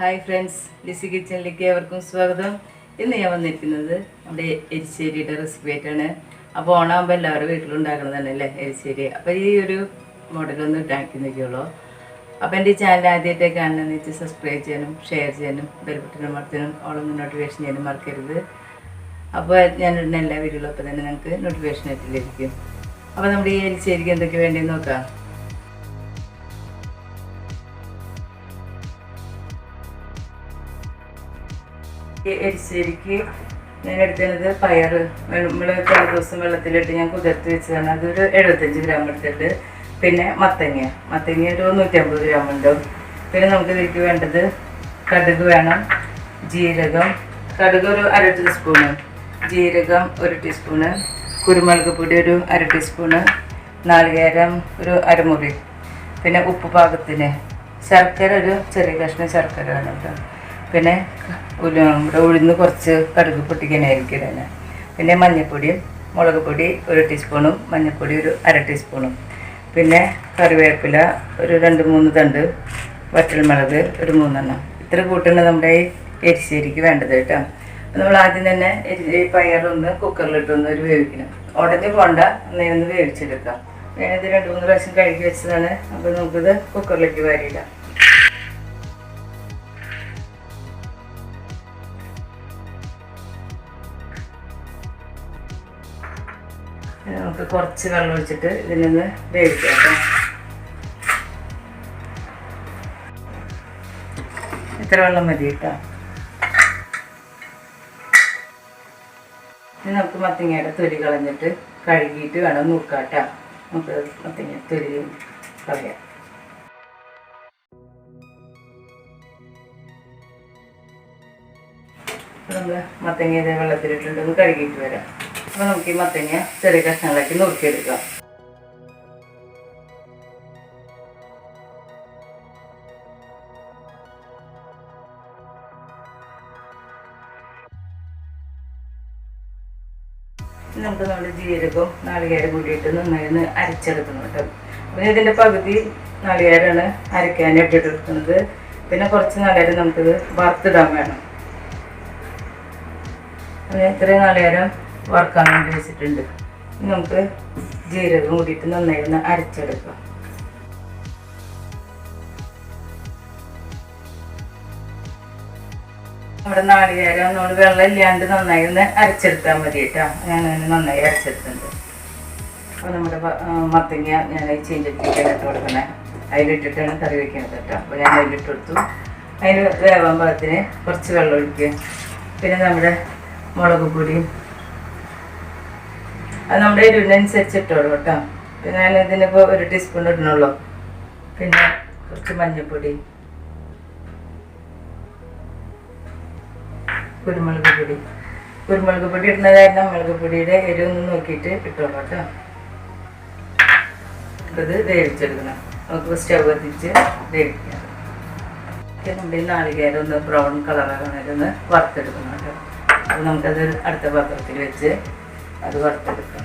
Hi friends Lissy കിച്ചണിലേക്ക് ഏവർക്കും സ്വാഗതം. ഇന്ന് ഞാൻ വന്നിരിക്കുന്നത് നമ്മുടെ എരിശ്ശേരിയുടെ റെസിപ്പി ആയിട്ടാണ്. അപ്പോൾ ഓണാകുമ്പോൾ എല്ലാവരും വീട്ടിലുണ്ടാക്കണം തന്നെ അല്ലേ എരിശ്ശേരി? അപ്പോൾ ഈ ഒരു മോഡലൊന്ന് ഉണ്ടാക്കി നോക്കിയുള്ളൂ അപ്പോൾ എന്റെ ചാനൽ ആദ്യമായിട്ട് കാണണമെന്ന് വെച്ച് സബ്സ്ക്രൈബ് ചെയ്യാനും ഷെയർ ചെയ്യാനും ബെൽബട്ടനും മറത്തിനും ഓളൊന്ന് നോട്ടിഫിക്കേഷൻ ചെയ്യാനും മറക്കരുത്. അപ്പോൾ ഞാൻ ഞാനിടുന്ന എല്ലാ വീഡിയോകളും അപ്പോൾ തന്നെ നിങ്ങൾക്ക് നോട്ടിഫിക്കേഷൻ ലഭിക്കും. അപ്പോൾ നമ്മുടെ ഈ എരിശ്ശേരിക്ക് എന്തൊക്കെ വേണ്ടി നോക്കാം. എരിശ്ശേരിക്ക് ഞാൻ എടുത്തത് പയർ നമ്മൾ തലേ ദിവസം വെള്ളത്തിലിട്ട് ഞാൻ കുതിർത്ത് വെച്ചതാണ്. അതൊരു എഴുപത്തഞ്ച് ഗ്രാം എടുത്തിട്ട് പിന്നെ മത്തങ്ങ. മത്തങ്ങ ഒരു നൂറ്റമ്പത് ഗ്രാം ഉണ്ട്. പിന്നെ നമുക്ക് ഇതിലേക്ക് വേണ്ടത് കടുക് വേണം ജീരകം കടുക് ഒരു അര ടീസ്പൂണ് ജീരകം ഒരു ടീസ്പൂണ് കുരുമുളക് പൊടി ഒരു അര ടീസ്പൂണ് നാളികേരം ഒരു അരമുറി പിന്നെ ഉപ്പ് പാകത്തിന് ശർക്കര ഒരു ചെറിയ കഷ്ണം ശർക്കര വേണം കേട്ടോ പിന്നെ ഇവിടെ ഉഴുന്ന് കുറച്ച് കടുക് പൊട്ടിക്കാനായിരിക്കും തന്നെ പിന്നെ മഞ്ഞൾപ്പൊടിയും മുളക് പൊടി ഒരു ടീസ്പൂണും മഞ്ഞൾപ്പൊടി ഒരു അര ടീസ്പൂണും. പിന്നെ കറിവേപ്പില ഒരു രണ്ട് മൂന്ന് തണ്ട് വറ്റൽമുളക് ഒരു മൂന്നെണ്ണം. ഇത്ര കൂട്ടാണ് നമ്മുടെ ഈ എരിശ്ശേരിക്ക് വേണ്ടത് കേട്ടോ. നമ്മൾ ആദ്യം തന്നെ എരി- പയറൊന്ന് കുക്കറിലിട്ടൊന്ന് ഒരു വേവിക്കണം. ഉടഞ്ഞ് പോണ്ട ഒന്ന് വേവിച്ചെടുക്കാം. ഞാനിത് രണ്ട് മൂന്ന് പ്രാവശ്യം കഴുകി വെച്ചതാണ്. അപ്പോൾ നമുക്കിത് കുക്കറിലേക്ക് വാരിയിടാം. നമുക്ക് കുറച്ച് വെള്ളം ഒഴിച്ചിട്ട് ഇതിൽ നിന്ന് വേവിക്കാം കേട്ടോ. ഇത്ര വെള്ളം മതി കേട്ടോ. ഇനി നമുക്ക് മത്തങ്ങയുടെ തൊലി കളഞ്ഞിട്ട് കഴുകിയിട്ട് വേണം നുറുക്കാം കേട്ടോ. നമുക്ക് മത്തങ്ങ തൊലി കളയാം. നമ്മൾ മത്തങ്ങ ഇതേ വെള്ളത്തിലിട്ടുണ്ട് ഒന്ന് കഴുകിയിട്ട് വരാം. അപ്പോൾ നമുക്ക് ഈ മത്തങ്ങ ചെറിയ കഷ്ണങ്ങളാക്കി നുറുക്കിയെടുക്കാം. നമുക്ക് നമ്മുടെ ജീരകവും നാളികേരം കൂടിയിട്ട് നന്നായി അരച്ചെടുക്കണം കേട്ടോ. പിന്നെ ഇതിന്റെ പകുതി നാളികേരമാണ് അരയ്ക്കാനായിട്ട് എടുക്കുന്നത് പിന്നെ കുറച്ച് നാളികേരം നമുക്കിത് വറുത്തിടാൻ വേണം. പിന്നെ ഇത്രയും നാളികേരം വറുക്കാൻ വേണ്ടി വെച്ചിട്ടുണ്ട്. നമുക്ക് ജീരകം കൂടിയിട്ട് നന്നായി ഒന്ന് അരച്ചെടുക്കാം. നമ്മുടെ നാളികേരം നമ്മൾ വെള്ളം ഇല്ലാണ്ട് നന്നായി ഒന്ന് അരച്ചെടുത്താൽ മതി കേട്ടോ. ഞാൻ അതിന് നന്നായി അരച്ചെടുത്തിട്ടുണ്ട്. അപ്പോൾ നമ്മുടെ മത്തങ്ങ ഞാൻ ഇട്ട് കൊടുക്കണേ. അതിലിട്ടിട്ടാണ് കറി വയ്ക്കുന്നത് കേട്ടോ. അപ്പോൾ ഞാൻ അതിലിട്ട് കൊടുത്തു. അതിന് വേവാൻ പാകത്തിന് കുറച്ച് വെള്ളം ഒഴിക്കുക. പിന്നെ നമ്മുടെ മുളക് പൊടിയും അത് നമ്മുടെ എരിവിനനുസരിച്ച് ഇട്ടോളൂ കേട്ടോ. അപ്പം ഞാൻ ഇതിനിപ്പോൾ ഒരു ടീസ്പൂൺ ഇടണുള്ളൂ. പിന്നെ കുറച്ച് മഞ്ഞൾപ്പൊടി കുരുമുളക് പൊടി. കുരുമുളക് പൊടി ഇടുന്നതായിരുന്നു. മുളക് പൊടിയുടെ എരിവൊന്ന് നോക്കിയിട്ട് ഇട്ടോളൂ കേട്ടോ. ഇത് വേവിച്ചെടുക്കണം. നമുക്ക് സ്റ്റവ് കത്തിച്ച് വേവിക്കാം. നമ്മുടെ നാളികേരം ഒന്ന് ബ്രൗൺ കളറാകണേൽ ഒന്ന് വറുത്തെടുക്കണം കേട്ടോ. അപ്പോൾ നമുക്കത് അടുത്ത പാത്രത്തിൽ വെച്ച് അത് വറുത്തെടുക്കാം.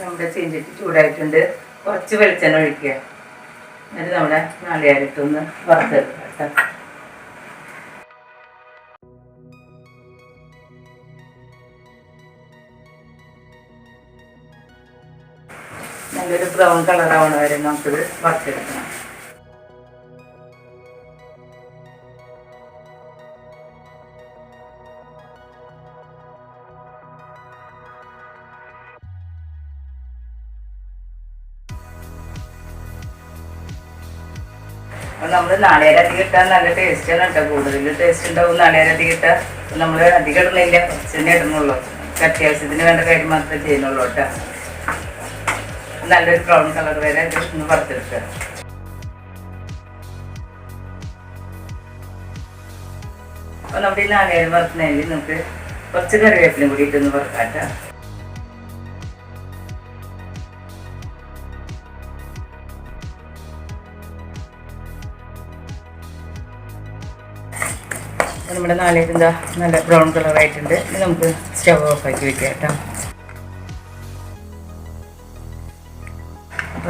നമ്മുടെ ചീഞ്ചട്ടി ചൂടായിട്ടുണ്ട്. കുറച്ച് വെളിച്ചെണ്ണ ഒഴിക്കുക. എന്നിട്ട് നമ്മുടെ നാളികേരത്തൊന്ന് വറുത്തെടുക്കാം കേട്ടോ. നല്ലൊരു ബ്രൗൺ കളർ ആവണ വരെ നമുക്കിത് വറുത്തെടുക്കണം. നമ്മൾ നാളേരം അധികം ഇട്ടാൽ നല്ല ടേസ്റ്റ് ആണ് കേട്ടോ. കൂടുതൽ ടേസ്റ്റ് ഉണ്ടാവും നാളേരത്തി അധികം ഇട്ടാൽ നമ്മൾ അധികം ഇടുന്നില്ല. കുറച്ച് തന്നെ ഇടുന്നുള്ളൂ. അത്യാവശ്യത്തിന് വേണ്ട കാര്യം മാത്രമേ ചെയ്യുന്നുള്ളൂ കേട്ടോ. നല്ലൊരു ബ്രൗൺ കളർ വരെ ഇത് ഒന്ന് വറുത്തെടുക്കുക അപ്പോൾ നമ്മുടെ ഈ നാളേരം വറുക്കുന്നതിൽ നമുക്ക് കുറച്ച് കറിവേപ്പിലും കൂടി ഇട്ടൊന്ന് വറുക്കാം കേട്ടോ നമ്മുടെ നാളികേരം എന്താ നല്ല ബ്രൗൺ കളറായിട്ടുണ്ട് ആയിട്ടുണ്ട്. നമുക്ക് സ്റ്റവ് ഓഫ് ആക്കി വെക്കാം കേട്ടോ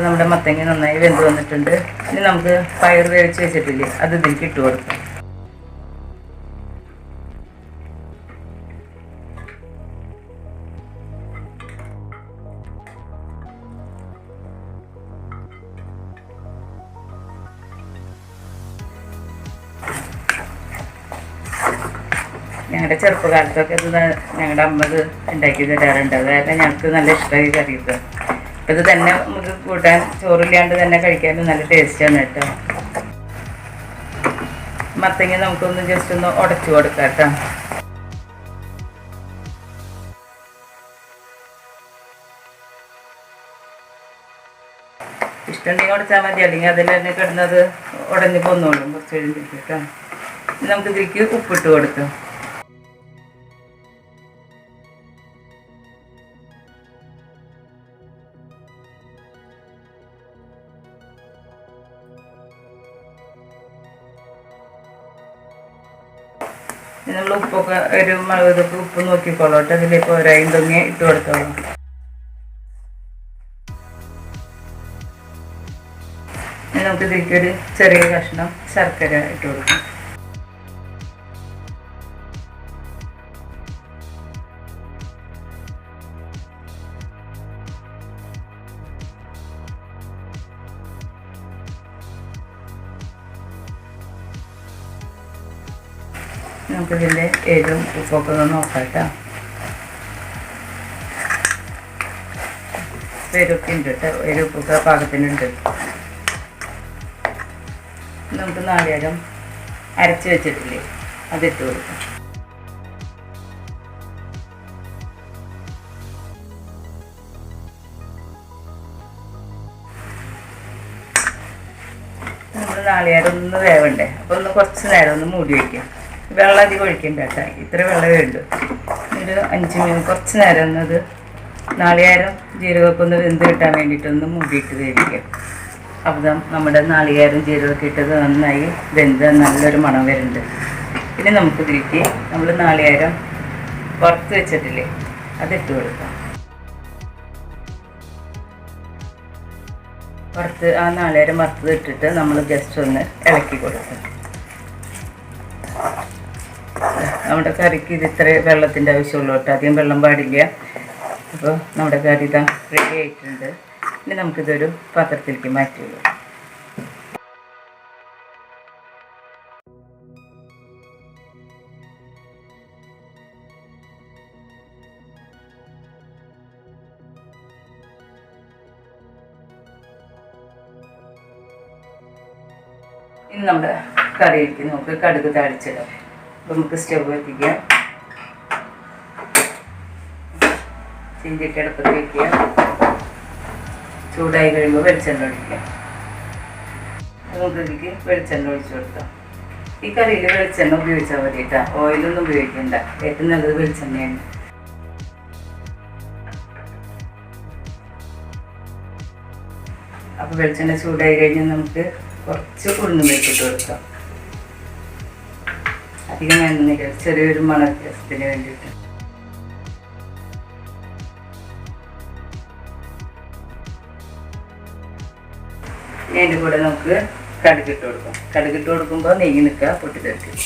അപ്പോൾ നമ്മുടെ മത്തങ്ങ നന്നായി വെന്ത് വന്നിട്ടുണ്ട്. ഇനി നമുക്ക് പയർ വേവിച്ച് വെച്ചിട്ടില്ലേ അത് ഇതിലേക്ക് ഇട്ട് കൊടുക്കാം. ഞങ്ങളുടെ ചെറുപ്പകാലത്തൊക്കെ ഇത് ഞങ്ങളുടെ അമ്മ ഇത് ഉണ്ടാക്കി തരാറുണ്ട്. അത് കാരണം ഞങ്ങൾക്ക് നല്ല ഇഷ്ടമായി അപ്പം ഇത് തന്നെ നമുക്ക് കൂട്ടാൻ ചോറില്ലാണ്ട് തന്നെ കഴിക്കാനും നല്ല ടേസ്റ്റാണ് കേട്ടോ. മത്തങ്ങ നമുക്കൊന്ന് ജസ്റ്റ് ഒന്ന് ഉടച്ചു കൊടുക്കാം കേട്ടോ. ഇഷ്ടമുണ്ടെങ്കിൽ ഉടച്ചാൽ മതി അല്ലെങ്കിൽ അതിൽ തന്നെ കിടന്നത് ഉടഞ്ഞ് പോന്നോളും കുറച്ച് കഴിഞ്ഞിട്ട് കേട്ടോ. നമുക്ക് ഇതിലേക്ക് ഉപ്പിട്ട് കൊടുക്കാം. നമ്മൾ ഉപ്പൊക്കെ ഒരു മുളക് ഉപ്പ് കേട്ടോ. അതിലേക്ക് ഒരായും തൊങ്ങി ഇട്ട് കൊടുത്തോളൂ. ഇനി നമുക്ക് ഇതിലേക്ക് ഒരു ചെറിയ കഷ്ണം ശർക്കര ഇട്ട് കൊടുക്കാം. നമുക്കിതിന്റെ എരിവും ഉപ്പൊക്കെ ഒന്ന് നോക്കാം കേട്ടോ. ഉണ്ട് കേട്ടോ എരുപ്പൊക്കെ പാകത്തിനുണ്ട്. നമുക്ക് നാളികേരം അരച്ച് വെച്ചിട്ടില്ലേ? അതിട്ട് കൊടുക്കാം. നമ്മൾ നാളികേരം ഒന്ന് വേവണ്ടേ? അപ്പോൾ ഒന്ന് കുറച്ച് നേരം ഒന്ന് മൂടി വയ്ക്കാം വെള്ളം അധികം ഒഴിക്കണ്ട കേട്ടോ. ഇത്ര വെള്ളമേ ഉള്ളൂ. ഒരു അഞ്ച് മിനിറ്റ് കുറച്ച് നേരം ഒന്നത് നാളികേരം ജീരകമൊക്കെ ഒന്ന് വെന്ത് കിട്ടാൻ വേണ്ടിയിട്ടൊന്ന് മൂടിയിട്ട് വേവിക്കാം. അപ്പം നമ്മുടെ നാളികേരം ജീരകമൊക്കെ ഇട്ടത് നന്നായി വെന്ത് നല്ലൊരു മണം വരുന്നുണ്ട്. പിന്നെ നമുക്ക് ഇതിലേക്ക് നമ്മൾ നാളികേരം വറുത്ത് വെച്ചിട്ടില്ലേ അതിട്ട് കൊടുക്കാം. വറുത്ത് ആ നാളികേരം വറുത്തത് ഇട്ടിട്ട് നമ്മൾ ജസ്റ്റ് ഒന്ന് ഇളക്കി കൊടുക്കും. നമ്മുടെ കറിക്ക് ഇത് ഇത്ര വെള്ളത്തിന്റെ ആവശ്യമുള്ളൂ കേട്ടോ. അധികം വെള്ളം പാടില്ല. അപ്പോൾ നമ്മുടെ കറി ഇതാ റെഡി ആയിട്ടുണ്ട്. ഇനി നമുക്കിതൊരു പാത്രത്തിലേക്ക് മാറ്റുള്ളൂ ഇനി നമ്മുടെ കറിയിലേക്ക് നമുക്ക് കടുക് താളിച്ചിടാം. നമുക്ക് സ്റ്റവ് എത്തിക്കാം. ചിഞ്ചിട്ട് അടുപ്പത്ത് വയ്ക്കുക ചൂടായി കഴിയുമ്പോൾ വെളിച്ചെണ്ണ ഒഴിക്കുക. ഇതിലേക്ക് വെളിച്ചെണ്ണ ഒഴിച്ചു കൊടുക്കാം. ഈ കറിയിൽ വെളിച്ചെണ്ണ ഉപയോഗിച്ചാൽ മതി കേട്ടോ. ഓയിലൊന്നും ഉപയോഗിക്കണ്ട. ഏറ്റവും നല്ലത് വെളിച്ചെണ്ണയാണ്. അപ്പോൾ വെളിച്ചെണ്ണ ചൂടായി കഴിഞ്ഞാൽ നമുക്ക് കുറച്ച് ഉഴുന്ന് വെച്ചിട്ട് കൊടുക്കാം. അധികം എന്നില്ല ചെറിയൊരു മണ വ്യത്യാസത്തിന് വേണ്ടിയിട്ട് അതിന്റെ കൂടെ നമുക്ക് കടുകിട്ട് കൊടുക്കാം. കടുകിട്ട് കൊടുക്കുമ്പോൾ നെയ്യ് നിൽക്കുക പൊട്ടിത്തെറിക്കും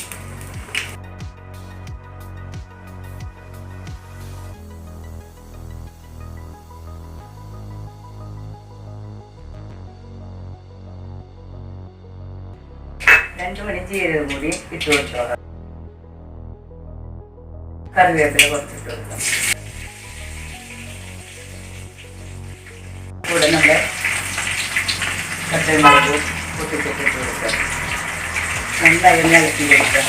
രണ്ടു മണി ജീരകം കൂടി ഇട്ട് കൊടുത്തോളാം. കറിവേപ്പില കുറച്ചിട്ട് കൊടുക്കാം. കൂടെ നമ്മുടെ പച്ചമുളക് പൊട്ടിച്ചിട്ടിട്ട് കൊടുക്കാം. നന്നായി ഒന്ന് ഇളക്കി കൊടുക്കാം.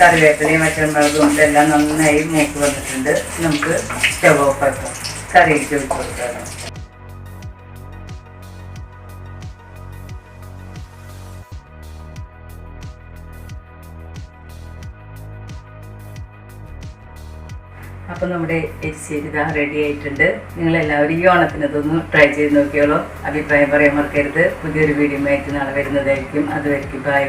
കറിവേപ്പിലയും പച്ചമുളകും എല്ലാം നന്നായി മൂക്ക് വന്നിട്ടുണ്ട്. നമുക്ക് സ്റ്റവ് ഓഫ് ആക്കാം. കറിയിലേക്ക് വെച്ച് കൊടുക്കാം. അപ്പം നമ്മുടെ എരിശ്ശേരി ഇതാ റെഡി ആയിട്ടുണ്ട്. നിങ്ങൾ എല്ലാവരും ഈ ഓണത്തിന് ഇതൊന്ന് ട്രൈ ചെയ്ത് നോക്കിയോളൂ. അഭിപ്രായം പറയാൻ മറക്കരുത്. പുതിയൊരു വീഡിയോ ആയിട്ട് നാളെ വരുന്നതായിരിക്കും. അതുവരയ്ക്കും ബൈ